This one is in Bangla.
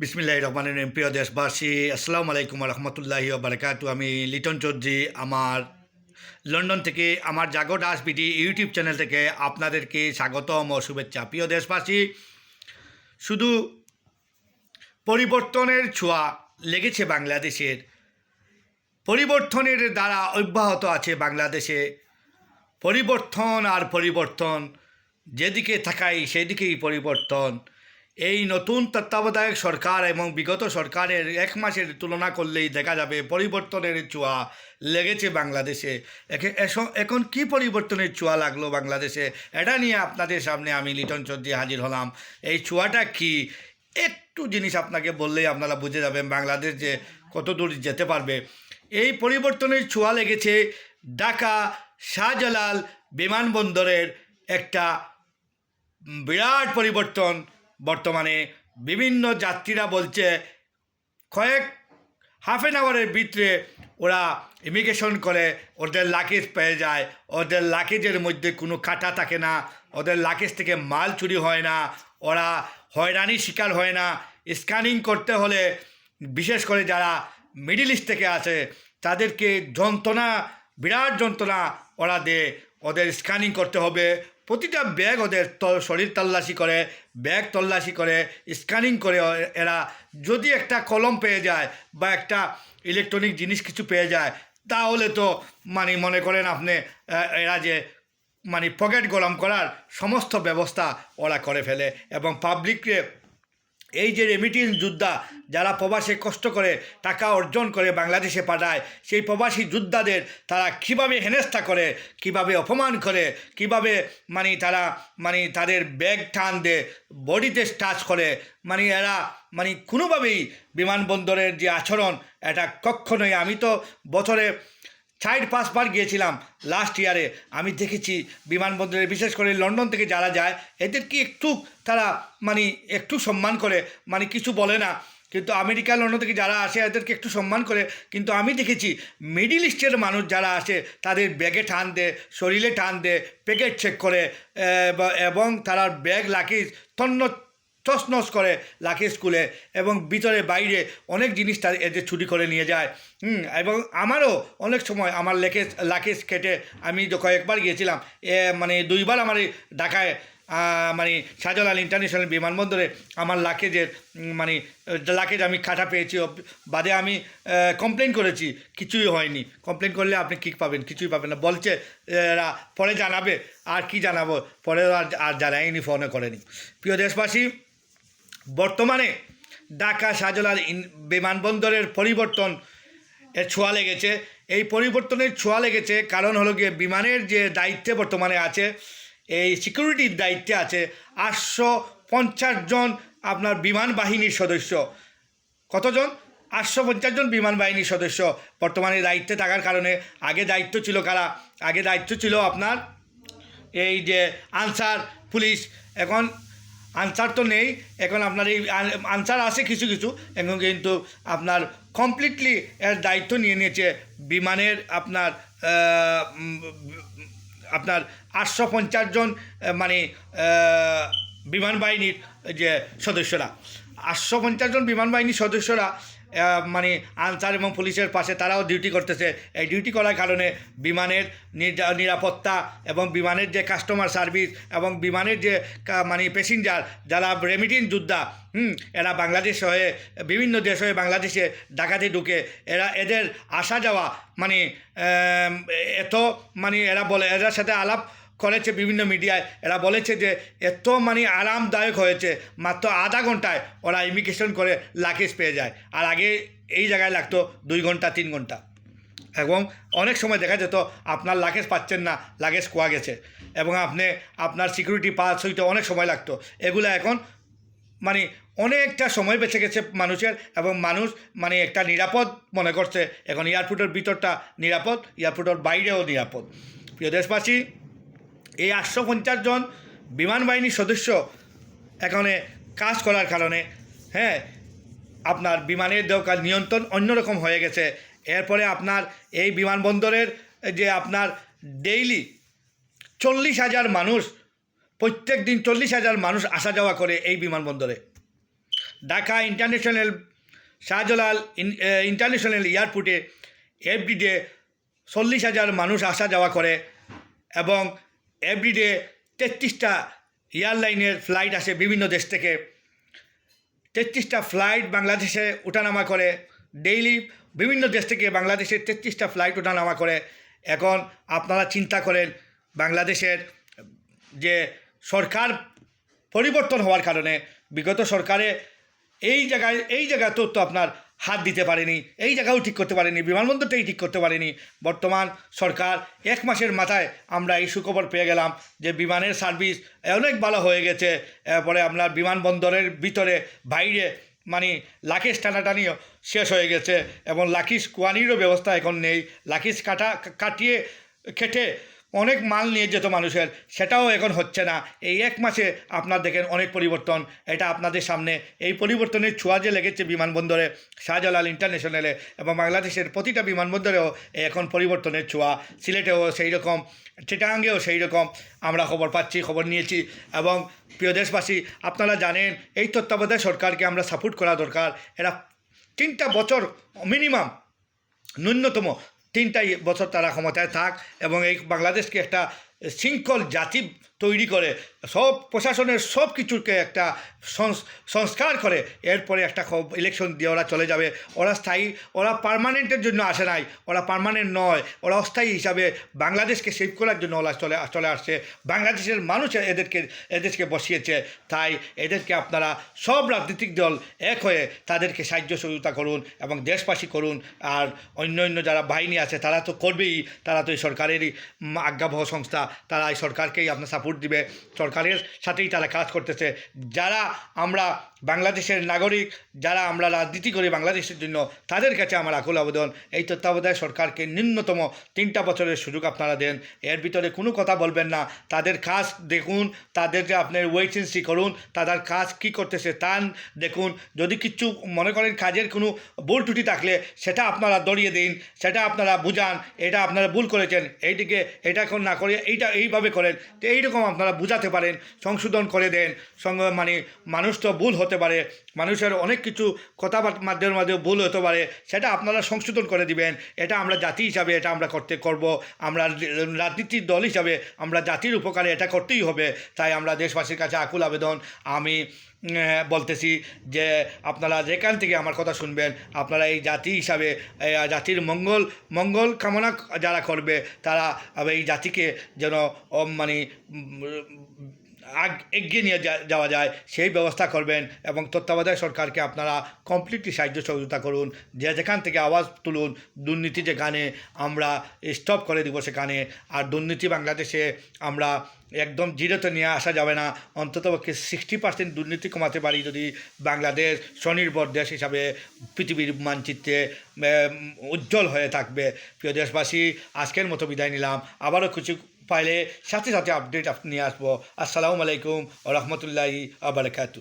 বিসমিল্লাহ রহমান রহিম প্রিয় দেশবাসী আসসালামু আলাইকুম রহমতুল্লাহি বারকাতু আমি লিটন চৌধুরী, আমার লন্ডন থেকে, আমার Jago Das BD YouTube channel থেকে আপনাদেরকে স্বাগতম ও শুভেচ্ছা। প্রিয় দেশবাসী, শুধু পরিবর্তনের ছোঁয়া লেগেছে বাংলাদেশের, পরিবর্তনের দ্বারা অব্যাহত আছে বাংলাদেশে। পরিবর্তন আর পরিবর্তন যেদিকে থাকাই সেদিকেই পরিবর্তন। এই নতুন তত্ত্বাবধায়ক সরকার এবং বিগত সরকারের এক মাসের তুলনা করলেই দেখা যাবে পরিবর্তনের ছোঁয়া লেগেছে বাংলাদেশে। এখন কি পরিবর্তনের ছোঁয়া লাগল বাংলাদেশে? এটা নিয়ে আপনাদের সামনে আমি লিটন চৌধুরী হাজির হলাম। এই ছোঁয়াটা কি? একটু জিনিস আপনাকে বললেই আপনারা বুঝে যাবেন বাংলাদেশ যে কত দূর যেতে পারবে। এই পরিবর্তনের ছোঁয়া লেগেছে ঢাকা শাহজালাল বিমানবন্দরের একটা বিরাট পরিবর্তন বর্তমানে বিভিন্ন যাত্রীরা বলছে, কয়েক হাফ অ্যান আওয়ারের ভিতরে ওরা ইমিগ্রেশন করে, ওদের লাকেজ পেয়ে যায়, ওদের লাকেজের মধ্যে কোনো কাটা থাকে না, ওদের লাকেজ থেকে মাল চুরি হয় না, ওরা হয়রানির শিকার হয় না। স্ক্যানিং করতে হলে বিশেষ করে যারা মিডিল ইস্ট থেকে আসে তাদেরকে যন্ত্রণা, বিরাট যন্ত্রণা ওরা দেয়। ওদের স্ক্যানিং করতে হবে প্রতিটা ব্যাগ ওদের শরীর তল্লাশি করে, ব্যাগ তল্লাশি করে স্ক্যানিং করে এরা যদি একটা কলম পেয়ে যায় বা একটা ইলেকট্রনিক জিনিস কিছু পেয়ে যায়, তাহলে তো মানে মনে করেন আপনি এরা যে মানে পকেট গরম করার সমস্ত ব্যবস্থা ওরা করে ফেলে এবং পাবলিককে এই যে রেমিটেন্স যোদ্ধা যারা প্রবাসে কষ্ট করে টাকা অর্জন করে বাংলাদেশে পাঠায়, সেই প্রবাসী যোদ্ধাদের তারা কীভাবে হেনস্থা করে, কীভাবে অপমান করে, কীভাবে মানে তারা মানে তাদের ব্যাগ টান দেয় বডিতে টাচ করে মানে এরা মানে কোনোভাবেই বিমানবন্দরের যে আচরণ, এটা কখনোই আমি তো বছরে চার পাঁচবার গিয়েছিলাম লাস্ট ইয়ারে আমি দেখেছি বিমানবন্দরে, বিশেষ করে লন্ডন থেকে যারা যায়, এদের কি একটু তারা মানে একটু সম্মান করে মানে কিছু বলে না। কিন্তু আমেরিকা, লন্ডন থেকে যারা আসে, এদেরকে একটু সম্মান করে। কিন্তু আমি দেখেছি মিডিল ইস্টের মানুষ যারা আসে, তাদের ব্যাগে টান দেয় শরীরে টান দেয় প্যাকেট চেক করে এবং তারা ব্যাগ লাকিজ তন্ন তছনছ করে লাখে স্কুলে এবং ভিতরে বাইরে অনেক জিনিস তার এদের ছুটি করে নিয়ে যায়। এবং আমারও অনেক সময় আমার লেকেজ লাকেজ কেটে আমি কয়েকবার গিয়েছিলাম, এ মানে দুইবার আমার ঢাকায় মানে শাহজালাল ইন্টারন্যাশনাল বিমানবন্দরে আমার লাকেজের মানে লাকেজ আমি কাটা পেয়েছি। বাদে আমি কমপ্লেন করেছি, কিছুই হয়নি। কমপ্লেন করলে আপনি কী পাবেন? কিছুই পাবেন না। বলছে এরা পরে জানাবে, আর কি জানাব? পরে আর আর জানায়নি ফোনে করেনি। প্রিয় দেশবাসী বর্তমানে ঢাকা শাহজালাল বিমানবন্দরের পরিবর্তন এর ছোঁয়া লেগেছে। এই পরিবর্তনের ছোঁয়া লেগেছে কারণ হলো গিয়ে বিমানের যে দায়িত্বে বর্তমানে আছে, এই সিকিউরিটির দায়িত্বে আছে আটশো পঞ্চাশ জন আপনার বিমান বাহিনীর সদস্য। কতজন? আটশো পঞ্চাশ জন বিমান বাহিনীর সদস্য বর্তমানে দায়িত্বে থাকার কারণে। আগে দায়িত্ব ছিল কারা? আগে দায়িত্ব ছিল আপনার এই যে আনসার, পুলিশ। এখন আনসার তো নেই। এখন আপনার এই আনসার আছে কিছু কিছু। এখন কিন্তু আপনার কমপ্লিটলি এর দায়িত্ব নিয়ে নিয়েছে বিমানের আপনার আপনার আটশো পঞ্চাশ জন মানে বিমান বাহিনীর যে সদস্যরা। আটশো পঞ্চাশ জন বিমান বাহিনীর সদস্যরা মানে আনসার এবং পুলিশের পাশে তারাও ডিউটি করতেছে। এই ডিউটি করার কারণে বিমানের নিরাপত্তা এবং বিমানের যে কাস্টমার সার্ভিস এবং বিমানের যে মানে প্যাসেঞ্জার যারা রেমিটেন্স যোদ্ধা, হুম, এরা বাংলাদেশ হয়ে, বিভিন্ন দেশ হয়ে বাংলাদেশে ডাকাতি ঢুকে, এরা এদের আসা যাওয়া মানে এত মানে এরা বলে, এদের সাথে আলাপ করেছে বিভিন্ন মিডিয়ায় এরা বলেছে যে, এত মানে আরামদায়ক হয়েছে। মাত্র আধা ঘন্টায় ওরা ইমিগ্রেশন করে লাকেজ পেয়ে যায়। আর আগে এই জায়গায় লাগতো দুই ঘণ্টা, তিন ঘণ্টা। এবং অনেক সময় দেখা যেত, আপনার লাগেজ পাচ্ছেন না লাগেজ কোয়া গেছে। এবং আপনি, আপনার সিকিউরিটি পাস হইতে অনেক সময় লাগতো। এগুলো এখন মানে অনেকটা সময় বেঁচে গেছে মানুষের এবং মানুষ মানে একটা নিরাপদ মনে করছে। এখন এয়ারপোর্টের ভিতরটা নিরাপদ এয়ারপোর্টের বাইরেও নিরাপদ। প্রিয় দেশবাসী এই আটশো পঞ্চাশ জন বিমান বাহিনীর সদস্য এখানে কাজ করার কারণে হ্যাঁ আপনার বিমানের দোকান নিয়ন্ত্রণ অন্যরকম হয়ে গেছে। এরপরে আপনার এই বিমানবন্দরের যে আপনার ডেইলি চল্লিশ হাজার মানুষ প্রত্যেক দিন চল্লিশ হাজার মানুষ আসা যাওয়া করে এই বিমানবন্দরে। ঢাকা ইন্টারন্যাশনাল শাহজালাল ইন্টারন্যাশনাল এয়ারপোর্টে এভরিডে চল্লিশ হাজার মানুষ আসা যাওয়া করে এবং এভরিডে তেত্রিশটা এয়ারলাইনের ফ্লাইট আসে বিভিন্ন দেশ থেকে। তেত্রিশটা ফ্লাইট বাংলাদেশে ওঠানামা করে ডেইলি বিভিন্ন দেশ থেকে বাংলাদেশে তেত্রিশটা ফ্লাইট ওঠানামা করে। এখন আপনারা চিন্তা করেন, বাংলাদেশের যে সরকার পরিবর্তন হওয়ার কারণে, বিগত সরকারে এই জায়গায় এই জায়গাতেও তো আপনার হাত দিতে পারেনি, এই জায়গাও ঠিক করতে পারেনি, বিমানবন্দরটাই ঠিক করতে পারেনি। বর্তমান সরকার এক মাসের মাথায় আমরা এই সুখবর পেয়ে গেলাম যে বিমানের সার্ভিস অনেক ভালো হয়ে গেছে। এরপরে আপনার বিমানবন্দরের ভিতরে, বাইরে মানে লাকিস টানাটানিও শেষ হয়ে গেছে এবং লাকিস কোয়ানিরও ব্যবস্থা এখন নেই। লাকিস কাটা কাটিয়ে, কেটে অনেক মাল নিয়ে যেত মানুষের, সেটাও এখন হচ্ছে না। এই এক মাসে আপনার দেখেন অনেক পরিবর্তন। এটা আপনাদের সামনে। এই পরিবর্তনের ছোঁয়া যে লেগেছে বিমানবন্দরে, শাহজালাল ইন্টারন্যাশনালে এবং বাংলাদেশের প্রতিটা বিমানবন্দরেও এখন পরিবর্তনের ছোঁয়া। সিলেটেও সেই রকম চিটাঙ্গেও সেই রকম আমরা খবর পাচ্ছি, খবর নিয়েছি এবং প্রিয় দেশবাসী, আপনারা জানেন, এই তত্ত্বাবধায়ক সরকারকে আমরা সাপোর্ট করা দরকার। এরা তিনটা বছর মিনিমাম ন্যূনতম তিনটাই বছর তারা ক্ষমতায় থাক এবং এই বাংলাদেশকে একটা শৃঙ্খল জাতি তৈরি করে, সব প্রশাসনের সব কিছুকে একটা সংস- সংস্কার করে, এরপরে একটা ইলেকশন দিয়ে ওরা চলে যাবে। ওরা স্থায়ী, ওরা পারমানেন্টের জন্য আসে নাই, ওরা পারমানেন্ট নয়, ওরা অস্থায়ী হিসাবে বাংলাদেশকে সেভ করার জন্য ওরা চলে চলে আসছে। বাংলাদেশের মানুষ এদেরকে এদেরকে বসিয়েছে। তাই এদেরকে আপনারা সব রাজনৈতিক দল এক হয়ে তাদেরকে সাহায্য সহযোগিতা করুন এবং দেশবাসী করুন। আর অন্য অন্য যারা বাহিনী আছে, তারা তো করবেই, তারা তো এই সরকারেরই আজ্ঞাবহ সংস্থা, তারা এই সরকারকেই আপনার সাপোর্ট দিবে। সরকারের সাথেই তারা কাজ করতেছে। যারা আমরা বাংলাদেশের নাগরিক, যারা আমরা রাজনীতি করি বাংলাদেশের জন্য, তাদের কাছে আমার আকুল আবেদন। এই তত্ত্বাবধায়ক সরকারকে ন্যূনতম তিনটা বছরের সুযোগ আপনারা দেন। এর ভিতরে কোনো কথা বলবেন না। তাদের কাজ দেখুন, তাদেরকে আপনার ওয়েটেন্সি করুন, তাদের কাজ কি করতেছে তা দেখুন। যদি কিছু মনে করেন কাজের কোনো ভুল ত্রুটি থাকলে, সেটা আপনারা দড়িয়ে দিন, সেটা আপনারা বুঝান, এটা আপনারা ভুল করেছেন এইটিকে এটা এখন না করে এইটা এইভাবে করেন। তো এইরকম আপনারা বুঝাতে পারেন, সংশোধন করে দেন মানে মানুষ তো ভুল হতে পারে, মানুষের অনেক কিছু কথাবার্তা মাধ্যমের মাধ্যমে ভুল হতে পারে, সেটা আপনারা সংশোধন করে দিবেন। এটা আমরা জাতি হিসাবে এটা আমরা করতে করব, আমরা রাজনীতির দল হিসাবে আমরা জাতির উপকারে এটা করতেই হবে। তাই আমরা দেশবাসীর কাছে আকুল আবেদন, আমি বলতেছি যে আপনারা যেখান থেকে আমার কথা শুনবেন, আপনারা এই জাতি হিসাবে জাতির মঙ্গল মঙ্গল কামনা যারা করবে, তারা এই জাতিকে যেন মানে আগ এগিয়ে নিয়ে যাওয়া যায়, সেই ব্যবস্থা করবেন এবং তত্ত্বাবধায়ক সরকারকে আপনারা কমপ্লিটলি সাহায্য সহযোগিতা করুন। যে যেখান থেকে আওয়াজ তুলুন, দুর্নীতি যেখানে আমরা স্টপ করে দিব সেখানে, আর দুর্নীতি বাংলাদেশে আমরা একদম জিরোতে নিয়ে আসা যাবে না। অন্ততপক্ষে সিক্সটি পার্সেন্ট দুর্নীতি কমাতে পারি যদি বাংলাদেশ স্বনির্ভর দেশ হিসাবে পৃথিবীর মানচিত্রে উজ্জ্বল হয়ে থাকবে। প্রিয় দেশবাসী, আজকের মতো বিদায় নিলাম। আবারও কিছু পাইলে সাথে সাথে আপডেট আপনি আসব। আসসালামু আলাইকুম রহমতুল্লাহি আবরকাতু